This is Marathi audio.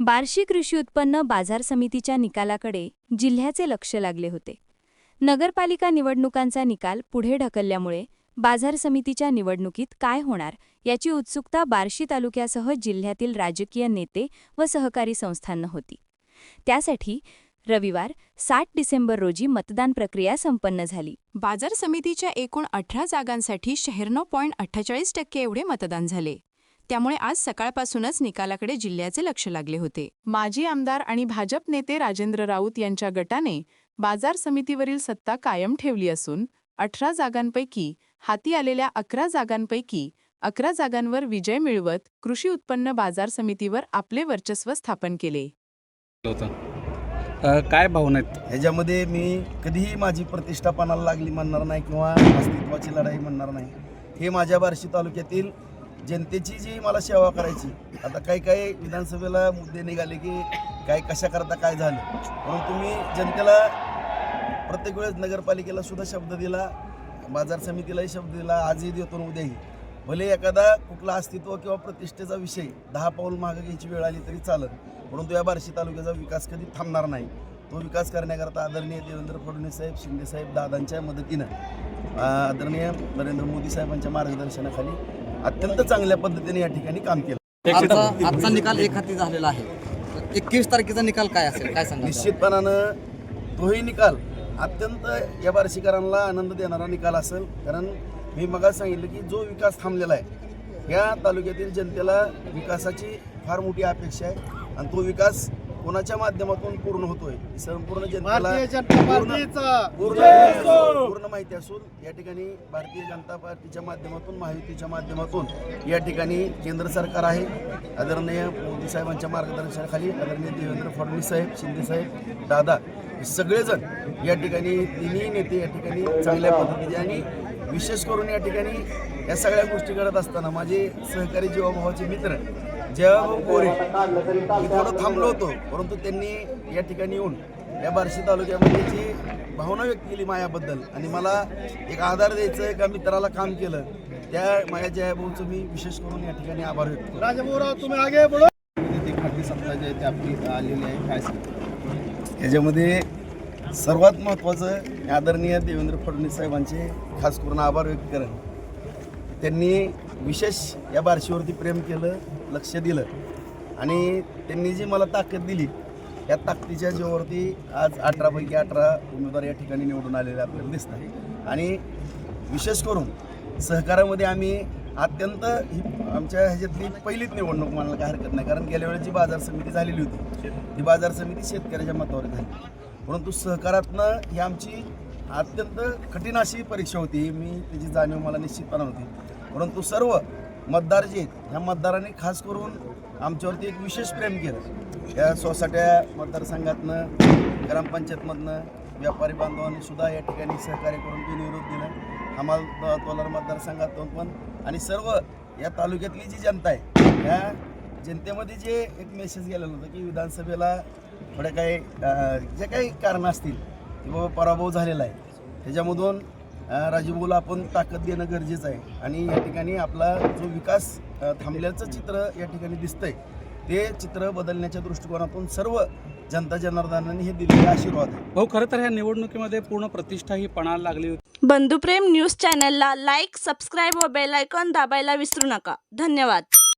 बार्शी कृषी उत्पन्न बाजार समितीच्या निकालाकडे जिल्ह्याचे लक्ष लागले होते. नगरपालिका निवडणुकांचा निकाल पुढे ढकलल्यामुळे बाजार समितीच्या निवडणुकीत काय होणार याची उत्सुकता बार्शी तालुक्यासह जिल्ह्यातील राजकीय नेते व सहकारी संस्थांना होती. त्यासाठी रविवार सात डिसेंबर रोजी मतदान प्रक्रिया संपन्न झाली. बाजार समितीच्या एकूण अठरा जागांसाठी शहाण्णव पॉईंट अठ्ठेचाळीस टक्के एवढे मतदान झाले. त्यामुळे आज सकाळपासूनच निकालाकडे जिल्ह्याचे लक्ष लागले होते. माजी आमदार आणि भाजप नेते राजेंद्र राऊत यांच्या गटाने बाजार समितीवरील सत्ता कायम ठेवली असून अठरा जागांपैकी हाती आलेल्या अकरा जागांपैकी अकरा जागांवर विजय मिळवत कृषी उत्पन्न बाजार समितीवर आपले वर्चस्व स्थापन केले. काय भावना आहेत? ह्याच्यामध्ये मी कधीही माझी प्रतिष्ठा पणाला लागली म्हणणार नाही किंवा अस्तित्वाची लढाई म्हणणार नाही. हे माझ्या बार्शी तालुक्यातील जनतेची जी मला सेवा करायची आता काही काही विधानसभेला मुद्दे निघाले की काय कशा करता काय झालं. परंतु मी जनतेला प्रत्येक वेळेस नगरपालिकेला सुद्धा शब्द दिला बाजार समितीलाही शब्द दिला आजही देतो उद्याही. भले एखादा कुठला अस्तित्व किंवा प्रतिष्ठेचा विषय दहा पाऊल मागं घ्यायची वेळ आली तरी चालत परंतु या बार्शी तालुक्याचा विकास कधी थांबणार नाही. तो विकास करण्याकरता आदरणीय देवेंद्र फडणवीस साहेब शिंदे साहेब दादांच्या मदतीनं आदरणीय नरेंद्र मोदी साहेबांच्या मार्गदर्शनाखाली अत्यंत चांगल्या पद्धतीने या ठिकाणी काम केलं. आजचा आजचा निकाल एक हाती झालेला आहे. एकवीस तारखेचा निकाल काय असेल? काय सांगा निश्चितपणानं तोही निकाल अत्यंत या बार्शीकरांना आनंद देणारा निकाल असेल. कारण मी मगाच सांगितलं की जो विकास थांबलेला आहे या तालुक्यातील जनतेला विकासाची फार मोठी अपेक्षा आहे आणि तो विकास कोणाच्या माध्यमातून पूर्ण होतोय संपूर्ण जनतेला पूर्ण माहिती असून या ठिकाणी भारतीय जनता पार्टीच्या माध्यमातून महायुतीच्या माध्यमातून या ठिकाणी केंद्र सरकार आहे. आदरणीय मोदी साहेबांच्या मार्गदर्शनाखाली आदरणीय देवेंद्र फडणवीस साहेब शिंदे साहेब दादा सगळेजण या ठिकाणी तिन्ही नेते या ठिकाणी चांगल्या पद्धतीने आणि विशेष करून या ठिकाणी या सगळ्या गोष्टी करत असताना माझे सहकारी जीवाभावाचे मित्र जयभाऊ गोरे मी थोडं थांबलो होतो परंतु त्यांनी या ठिकाणी येऊन या बार्शी तालुक्यामध्ये जी भावना व्यक्त केली मायाबद्दल आणि मला एक आधार द्यायचं एका मित्राला काम केलं त्या माझ्या जयाभाऊचं मी विशेष करून या ठिकाणी आभार व्यक्त करतो. ते खाद्य सप्ताह जे आहे ते आपली आलेली आहे काय सांगता? याच्यामध्ये सर्वात महत्त्वाचं आदरणीय देवेंद्र फडणवीस साहेबांचे खास करून आभार व्यक्त करेन त्यांनी विशेष या बारशीवरती प्रेम केलं लक्ष दिलं आणि त्यांनी जी मला ताकद दिली या ताकदीच्या जीवावरती आज अठरापैकी अठरा उमेदवार या ठिकाणी निवडून आलेले आपल्याला दिसतात. आणि विशेष करून सहकारामध्ये आम्ही अत्यंत ही आमच्या ह्याच्यातली पहिलीच निवडणूक म्हणायला काय हरकत नाही. कारण गेल्या वेळेस जी बाजार समिती झालेली होती ती बाजार समिती शेतकऱ्याच्या मतावर झाली. परंतु सहकारातनं ही आमची अत्यंत कठीण अशी परीक्षा होती. मी त्याची जाणीव मला निश्चितपणा होती. परंतु सर्व मतदार जे आहेत ह्या मतदारांनी खास करून आमच्यावरती एक विशेष प्रेम केलं. या सोसाट्या मतदारसंघातनं ग्रामपंचायतमधनं व्यापारी बांधवांनी सुद्धा या ठिकाणी सहकार्य करून बिनविरोध दिलं. हमाल तोलार मतदारसंघातून पण. आणि सर्व या तालुक्यातली जी जनता आहे या जनतेमध्ये जे एक मेसेज गेलेलं होतं की विधानसभेला थोड्या काही जे काही कारणं असतील की बाबा पराभव झालेला आहे. त्याच्यामधून राजीवभाऊला आपण ताकद देणं गरजेचं आहे. आणि या ठिकाणी आपला जो विकास थांबल्याचं चित्र या ठिकाणी दिसतंय. ते चित्र बदलण्याच्या दृष्टिकोनातून सर्व जनता जनार्दनाने हे दिलेले आशीर्वाद आहे. भाऊ खरं तर ह्या निवडणुकीमध्ये पूर्ण प्रतिष्ठा ही पणाला लागली होती. बंधुप्रेम न्यूज चॅनलला लाईक सबस्क्राईब व बेल आयकॉन दाबायला विसरू नका. धन्यवाद.